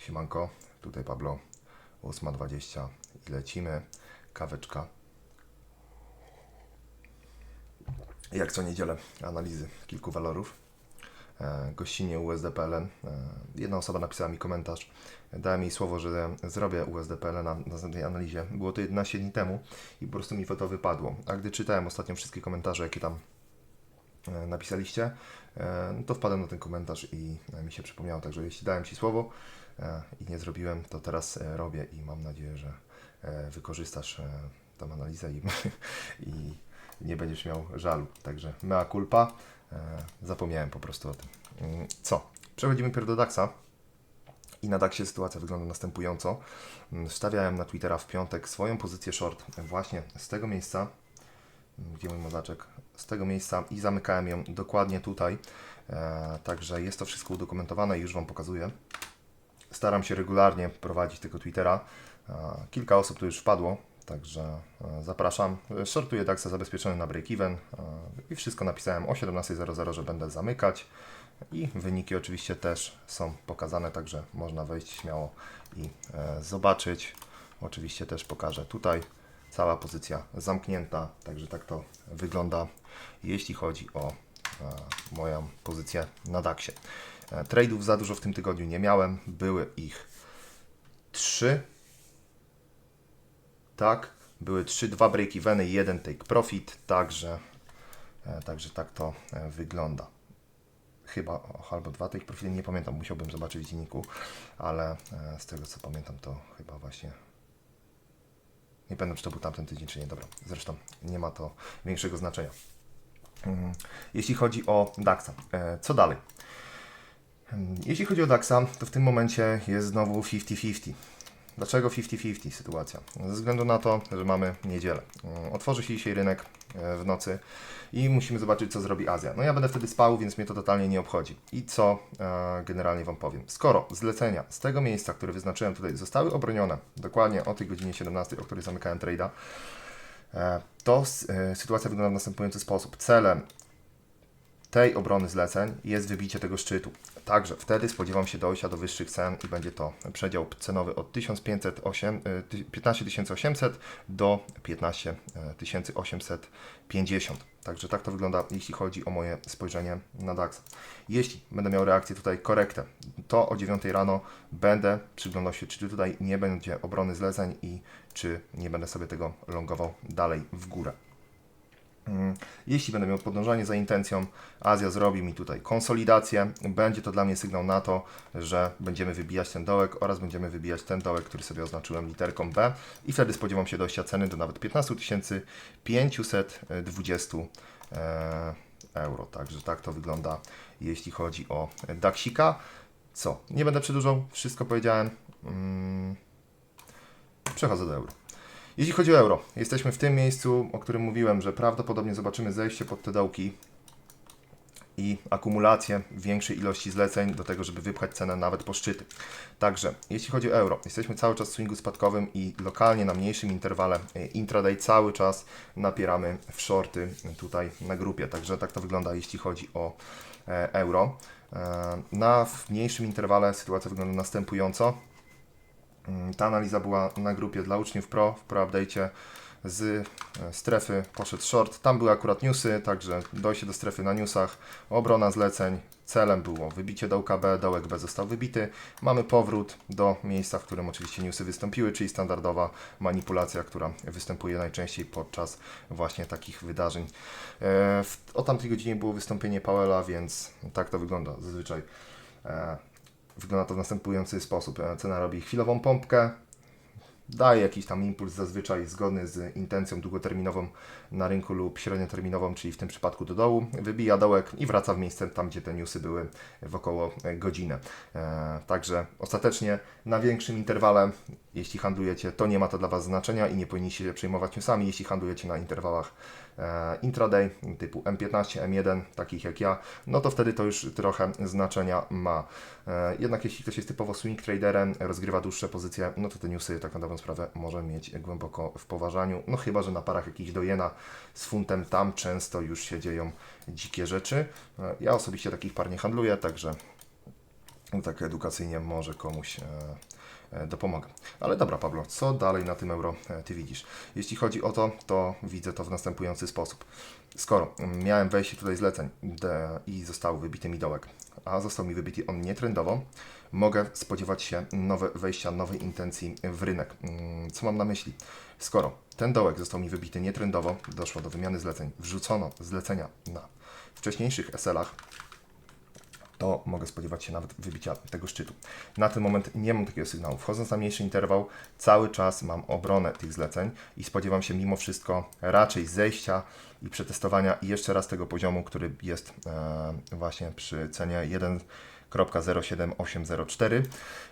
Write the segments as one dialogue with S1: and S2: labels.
S1: Siemanko, tutaj Pablo, 8.20 i lecimy. Kaweczka. Jak co niedzielę analizy kilku walorów. E, Gościnie USDPLN. E, Jedna osoba napisała mi komentarz. Dałem jej słowo, że zrobię USDPLN na następnej analizie. Było to 11 dni temu i po prostu mi to wypadło. A gdy czytałem ostatnio wszystkie komentarze, jakie tam e, napisaliście, no to wpadłem na ten komentarz i mi się przypomniało. Także jeśli dałem Ci słowo i nie zrobiłem, to teraz e, robię i mam nadzieję, że e, wykorzystasz e, tą analizę i, i nie będziesz miał żalu. Także mea culpa. E, Zapomniałem po prostu o tym. Mm, Co? Przechodzimy pierw do DAX-a. I na DAXie sytuacja wygląda następująco. Mm, Wstawiałem na Twittera w piątek swoją pozycję short właśnie z tego miejsca. Mm, Gdzie mój mozaczek? Z tego miejsca i zamykałem ją dokładnie tutaj. E, także jest to wszystko udokumentowane i już Wam pokazuję. Staram się regularnie prowadzić tego Twittera. Kilka osób tu już wpadło, także e, zapraszam. Shortuję DAXa zabezpieczony na break-even i wszystko napisałem o 17.00, że będę zamykać. I wyniki oczywiście też są pokazane, także można wejść śmiało i e, zobaczyć. Oczywiście też pokażę tutaj. Cała pozycja zamknięta, także tak to wygląda, jeśli chodzi o e, moją pozycję na DAXie. E, trade'ów za dużo w tym tygodniu nie miałem, były ich trzy. Tak, były trzy, dwa break-eveny, jeden take profit, także, e, także tak to e, wygląda chyba albo dwa take profile, nie pamiętam, musiałbym zobaczyć w dzienniku, ale z tego co pamiętam to chyba właśnie nie pamiętam czy to był tamten tydzień czy nie, dobra, zresztą nie ma to większego znaczenia. Mm, Jeśli chodzi o DAXa, co dalej? Mm, Jeśli chodzi o DAXa, to w tym momencie jest znowu 50-50. Dlaczego 50-50 sytuacja? Ze względu na to, że mamy niedzielę. Mm, Otworzy się dzisiaj rynek e, w nocy i musimy zobaczyć, co zrobi Azja. No ja będę wtedy spał, więc mnie to totalnie nie obchodzi. I co e, generalnie Wam powiem? Skoro zlecenia z tego miejsca, które wyznaczyłem tutaj, zostały obronione dokładnie o tej godzinie 17, o której zamykałem trade'a, e, to e, sytuacja wygląda w następujący sposób. Celem tej obrony zleceń jest wybicie tego szczytu. Także wtedy spodziewam się dojścia do wyższych cen i będzie to przedział cenowy od 1508, e, ty- 15 800 do 15 850. Także tak to wygląda, jeśli chodzi o moje spojrzenie na DAX. Jeśli będę miał reakcję tutaj korektę, to o 9 rano będę przyglądał się, czy tutaj nie będzie obrony zleceń i czy nie będę sobie tego longował dalej w górę. Mm, Jeśli będę miał podążanie za intencją, Azja zrobi mi tutaj konsolidację. Będzie to dla mnie sygnał na to, że będziemy wybijać ten dołek oraz będziemy wybijać ten dołek, który sobie oznaczyłem literką B i wtedy spodziewam się dojścia ceny do nawet 15 520 e, euro. Także tak to wygląda, jeśli chodzi o Daxika. Co? Nie będę przedłużał, wszystko powiedziałem. Mm, Przechodzę do euro. Jeśli chodzi o euro, jesteśmy w tym miejscu, o którym mówiłem, że prawdopodobnie zobaczymy zejście pod te dołki i akumulację większej ilości zleceń do tego, żeby wypchać cenę nawet po szczyty. Także jeśli chodzi o euro, jesteśmy cały czas w swingu spadkowym i lokalnie na mniejszym interwale e, intraday cały czas napieramy w shorty tutaj na grupie. Także tak to wygląda, jeśli chodzi o e, euro. E, Na mniejszym interwale sytuacja wygląda następująco. Mm, Ta analiza była na grupie dla uczniów Pro, w Pro Update'cie z e, strefy poszedł short. Tam były akurat newsy, także dojście do strefy na newsach, obrona zleceń. Celem było wybicie dołka B, dołek B został wybity. Mamy powrót do miejsca, w którym oczywiście newsy wystąpiły, czyli standardowa manipulacja, która występuje najczęściej podczas właśnie takich wydarzeń. E, o tamtej godzinie było wystąpienie Powella, więc tak to wygląda zazwyczaj. Wygląda to w następujący sposób. E, Cena robi chwilową pompkę, daje jakiś tam impuls zazwyczaj zgodny z intencją długoterminową na rynku lub średnioterminową, czyli w tym przypadku do dołu, wybija dołek i wraca w miejsce tam, gdzie te newsy były w około e, godzinę. E, także ostatecznie na większym interwale, jeśli handlujecie, to nie ma to dla Was znaczenia i nie powinniście się przejmować newsami, jeśli handlujecie na interwałach intraday typu M15, M1, takich jak ja, no to wtedy to już trochę znaczenia ma. E, Jednak jeśli ktoś jest typowo swing traderem, rozgrywa dłuższe pozycje, no to te newsy tak na dobrą sprawę może mieć głęboko w poważaniu. No chyba, że na parach jakichś do jena z funtem tam często już się dzieją dzikie rzeczy. E, Ja osobiście takich par nie handluję, także tak edukacyjnie może komuś e, e, dopomogę. Ale dobra, Pablo, co dalej na tym euro e, ty widzisz? Jeśli chodzi o to, to widzę to w następujący sposób. Skoro miałem wejście tutaj zleceń i został wybity mi dołek, a został mi wybity on nietrendowo, mogę spodziewać się nowe wejścia, nowej intencji w rynek. Mm, Co mam na myśli? Skoro ten dołek został mi wybity nietrendowo, doszło do wymiany zleceń, wrzucono zlecenia na wcześniejszych SL-ach, to mogę spodziewać się nawet wybicia tego szczytu. Na ten moment nie mam takiego sygnału. Wchodząc na mniejszy interwał, cały czas mam obronę tych zleceń i spodziewam się mimo wszystko raczej zejścia i przetestowania i jeszcze raz tego poziomu, który jest e, właśnie przy cenie 1. 0,07804.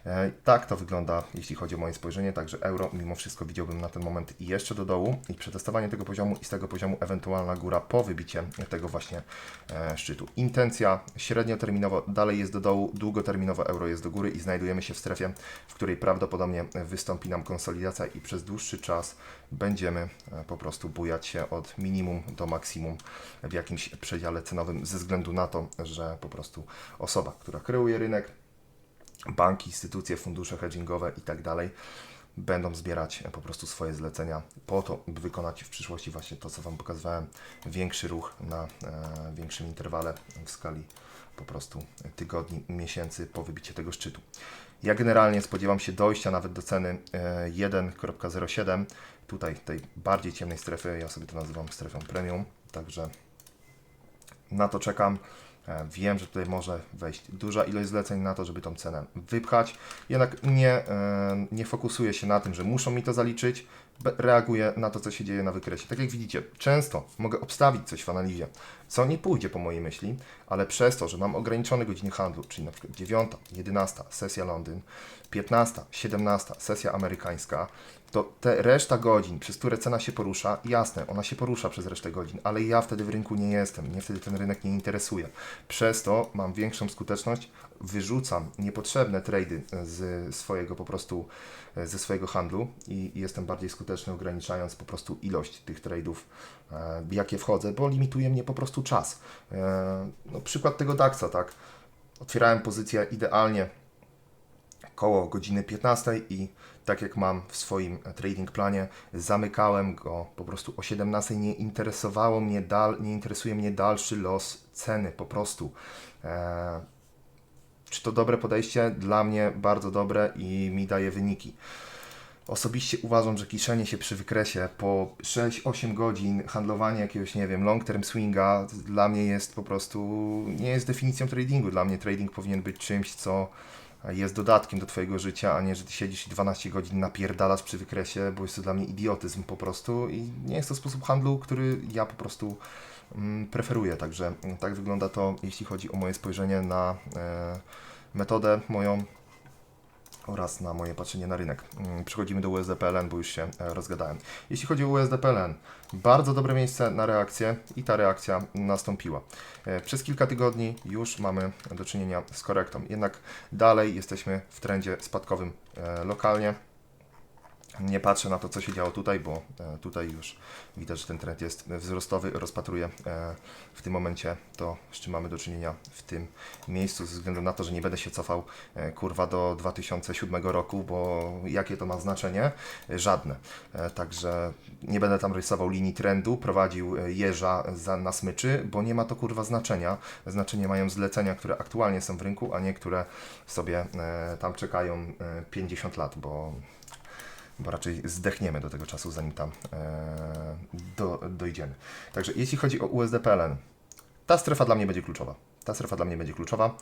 S1: E, tak to wygląda, jeśli chodzi o moje spojrzenie, także euro mimo wszystko widziałbym na ten moment jeszcze do dołu i przetestowanie tego poziomu i z tego poziomu ewentualna góra po wybicie tego właśnie e, szczytu. Intencja średnioterminowo dalej jest do dołu, długoterminowo euro jest do góry i znajdujemy się w strefie, w której prawdopodobnie wystąpi nam konsolidacja i przez dłuższy czas będziemy e, po prostu bujać się od minimum do maksimum w jakimś przedziale cenowym ze względu na to, że po prostu osoba, która kreuje rynek, banki, instytucje, fundusze hedgingowe i tak dalej będą zbierać po prostu swoje zlecenia po to, by wykonać w przyszłości właśnie to, co Wam pokazywałem, większy ruch na e, większym interwale w skali po prostu tygodni, miesięcy po wybicie tego szczytu. Ja generalnie spodziewam się dojścia nawet do ceny e, 1.07, tutaj tej bardziej ciemnej strefy, ja sobie to nazywam strefą premium, także na to czekam. E, Wiem, że tutaj może wejść duża ilość zleceń na to, żeby tą cenę wypchać. Jednak nie, e, nie fokusuję się na tym, że muszą mi to zaliczyć. Reaguję na to, co się dzieje na wykresie. Tak jak widzicie, często mogę obstawić coś w analizie, co nie pójdzie po mojej myśli, ale przez to, że mam ograniczone godziny handlu, czyli na przykład 9, 11 sesja Londyn, 15, 17 sesja amerykańska, to te reszta godzin, przez które cena się porusza, jasne, ona się porusza przez resztę godzin, ale ja wtedy w rynku nie jestem, mnie wtedy ten rynek nie interesuje. Przez to mam większą skuteczność, wyrzucam niepotrzebne trady z swojego po prostu, ze swojego handlu i i jestem bardziej skuteczny, ograniczając po prostu ilość tych trade'ów, e, jakie wchodzę, bo limituje mnie po prostu czas. E, no, przykład tego DAX-a, tak? Otwierałem pozycję idealnie koło godziny 15 i tak jak mam w swoim e, trading planie, zamykałem go po prostu o 17. Nie interesowało mnie dal, nie interesuje mnie dalszy los ceny po prostu. E, czy to dobre podejście? Dla mnie bardzo dobre i mi daje wyniki. Osobiście uważam, że kiszenie się przy wykresie po 6-8 godzin handlowania jakiegoś, nie wiem, long term swinga dla mnie jest po prostu, nie jest definicją tradingu. Dla mnie trading powinien być czymś, co jest dodatkiem do Twojego życia, a nie, że Ty siedzisz i 12 godzin napierdalasz przy wykresie, bo jest to dla mnie idiotyzm po prostu i nie jest to sposób handlu, który ja po prostu mm, preferuję. Także mm, tak wygląda to, jeśli chodzi o moje spojrzenie na e, metodę moją oraz na moje patrzenie na rynek. Mm, Przechodzimy do USD-PLN, bo już się e, rozgadałem. Jeśli chodzi o USD-PLN, bardzo dobre miejsce na reakcję i ta reakcja nastąpiła. E, Przez kilka tygodni już mamy do czynienia z korektą, jednak dalej jesteśmy w trendzie spadkowym e, lokalnie. Nie patrzę na to, co się działo tutaj, bo e, tutaj już widać, że ten trend jest wzrostowy. Rozpatruję e, w tym momencie to, z czym mamy do czynienia w tym miejscu, ze względu na to, że nie będę się cofał e, kurwa do 2007 roku, bo jakie to ma znaczenie? Żadne. Także nie będę tam rysował linii trendu, prowadził jeża na smyczy, bo nie ma to kurwa znaczenia. Znaczenie mają zlecenia, które aktualnie są w rynku, a nie które sobie tam czekają e, 50 lat, bo bo raczej zdechniemy do tego czasu, zanim tam e, do, dojdziemy. Także jeśli chodzi o USD-PLN, ta strefa dla mnie będzie kluczowa. Ta strefa dla mnie będzie kluczowa.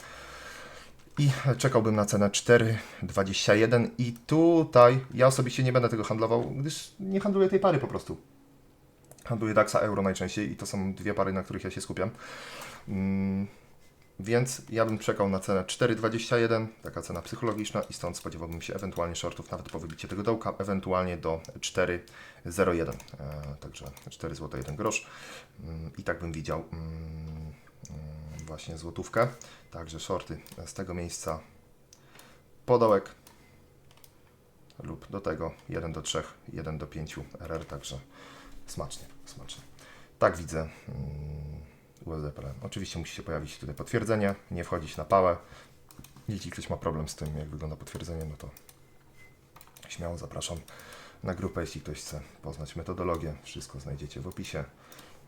S1: I czekałbym na cenę 4,21 i tutaj ja osobiście nie będę tego handlował, gdyż nie handluję tej pary po prostu. Handluję DAXa euro najczęściej i to są dwie pary, na których ja się skupiam. Mm, więc ja bym czekał na cenę 4,21, taka cena psychologiczna i stąd spodziewałbym się ewentualnie shortów nawet po wybicie tego dołka, ewentualnie do 4,01. E, także 4 zł 1 grosz. Mm, I tak bym widział mm, mm, właśnie złotówkę. Także shorty z tego miejsca podołek lub do tego 1 do 3, 1 do 5 RR, także smacznie, smacznie. Tak widzę. USD. Oczywiście musi się pojawić tutaj potwierdzenie, nie wchodzić na pałę. Jeśli ktoś ma problem z tym, jak wygląda potwierdzenie, no to śmiało zapraszam na grupę, jeśli ktoś chce poznać metodologię. Wszystko znajdziecie w opisie.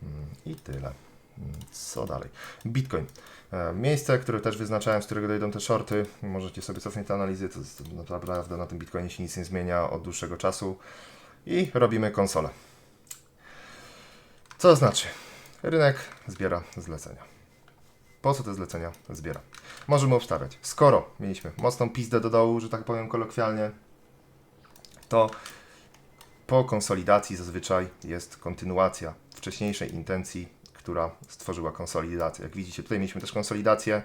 S1: Mm, I tyle. Mm, Co dalej? Bitcoin. E, Miejsce, które też wyznaczałem, z którego dojdą te shorty. Możecie sobie cofnąć te analizy. To jest naprawdę na tym Bitcoinie się nic nie zmienia od dłuższego czasu. I robimy konsolę. Co to znaczy? Rynek zbiera zlecenia. Po co te zlecenia zbiera? Możemy obstawiać. Skoro mieliśmy mocną pizdę do dołu, że tak powiem kolokwialnie, to po konsolidacji zazwyczaj jest kontynuacja wcześniejszej intencji, która stworzyła konsolidację. Jak widzicie, tutaj mieliśmy też konsolidację.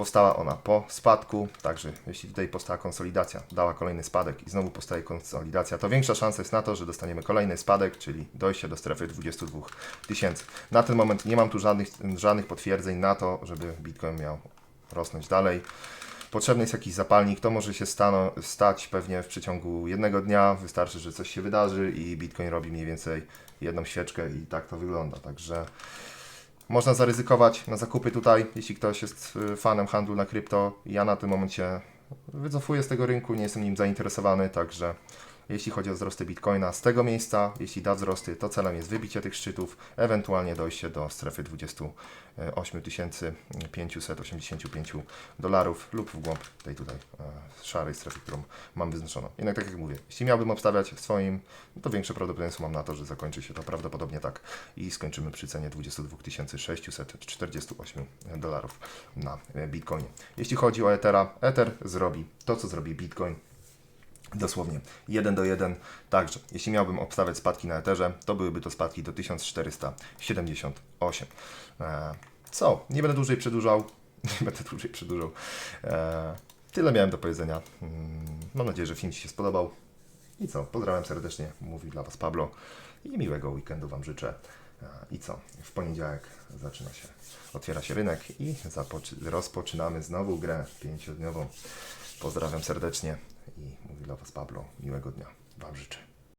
S1: Powstała ona po spadku, także jeśli tutaj powstała konsolidacja, dała kolejny spadek i znowu powstaje konsolidacja, to większa szansa jest na to, że dostaniemy kolejny spadek, czyli dojście do strefy 22 tysięcy. Na ten moment nie mam tu żadnych, żadnych potwierdzeń na to, żeby Bitcoin miał rosnąć dalej. Potrzebny jest jakiś zapalnik, to może się stano, stać pewnie w przeciągu jednego dnia. Wystarczy, że coś się wydarzy i Bitcoin robi mniej więcej jedną świeczkę i tak to wygląda. Także można zaryzykować na zakupy tutaj, jeśli ktoś jest y, fanem handlu na krypto. Ja na tym momencie wycofuję z tego rynku, nie jestem nim zainteresowany, także jeśli chodzi o wzrosty Bitcoina z tego miejsca, jeśli da wzrosty, to celem jest wybicie tych szczytów, ewentualnie dojście do strefy 28 585 dolarów lub w głąb tej tutaj e, szarej strefy, którą mam wyznaczoną. Jednak tak jak mówię, jeśli miałbym obstawiać w swoim, no to większe prawdopodobieństwo mam na to, że zakończy się to prawdopodobnie tak i skończymy przy cenie 22 648 dolarów na Bitcoinie. Jeśli chodzi o Ethera, Ether zrobi to, co zrobi Bitcoin, Dosłownie 1 do 1. Także, jeśli miałbym obstawiać spadki na Etherze, to byłyby to spadki do 1478. E, co? Nie będę dłużej przedłużał. Nie będę dłużej przedłużał. E, tyle miałem do powiedzenia. Mm, Mam nadzieję, że film Ci się spodobał. I co? Pozdrawiam serdecznie. Mówi dla Was Pablo. I miłego weekendu Wam życzę. E, I co? W poniedziałek zaczyna się, otwiera się rynek i rozpoczynamy znowu grę pięciodniową. Pozdrawiam serdecznie i mówi dla Was Pablo. Miłego dnia Wam życzę.